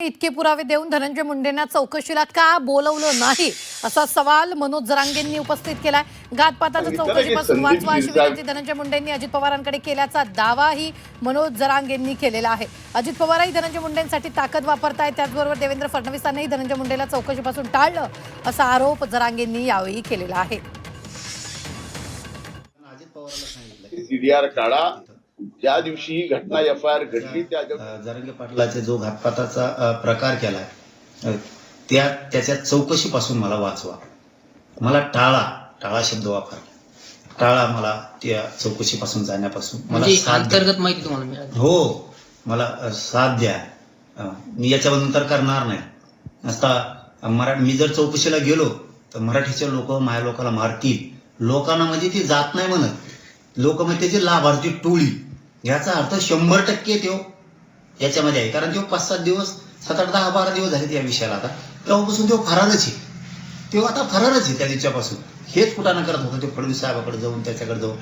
इतके पुरावे देऊन धनंजय मुंडेंना चौकशीला का बोलवलं नाही? असा सवाल मनोज जरांगेंनी उपस्थित केलाय. घातपाताचं सांगितलं ना की चौकशीपासून वाचवा अशी विनंती धनंजय मुंडेंनी अजित पवारांकडे केल्याचा दावाही मनोज जरांगेंनी केलेला आहे. अजित पवारही धनंजय मुंडेंसाठी ताकद वापरतायत. त्याचबरोबर देवेंद्र फडणवीसांनीही धनंजय मुंडेला चौकशीपासून टाळलं असा आरोप जरांगेंनी यावेळी केलेला आहे. अजित पवारांना सांगितलं. सीडीआर काढा. ज्या दिवशी ही घटना एफ आय आर घडली त्या जरांगे पाटलाचे जो घातपाताचा प्रकार केलाय अ, त्या त्याच्या चौकशीपासून मला वाचवा. मला टाळा टाळा शब्द वापर. टाळा मला त्या चौकशीपासून जाण्यापासून मला म्हणजे. अंतर्गत माहिती तुम्हाला मिळाली. हो मला साथ द्या. मी याच्यानंतर करणार नाही. आता मरा मी जर चौकशीला गेलो तर मराठीचे लोक माझ्या लोकांना मारतील. लोकांना म्हणजे ती जात नाही म्हणत. लोक म्हणजे त्याची लाभार्थी टोळी. याचा अर्थ शंभर टक्के तो याच्यामध्ये आहे. कारण तो पाच सात दिवस सात आठ दहा बारा दिवस झाले या विषयाला आता. तेव्हापासून तो फरारच आहे. तो आता फरारच आहे त्या दिवसापासून. हेच कुठं करत होता ते फडणवीस साहेबाकडे जाऊन त्याच्याकडे जाऊन.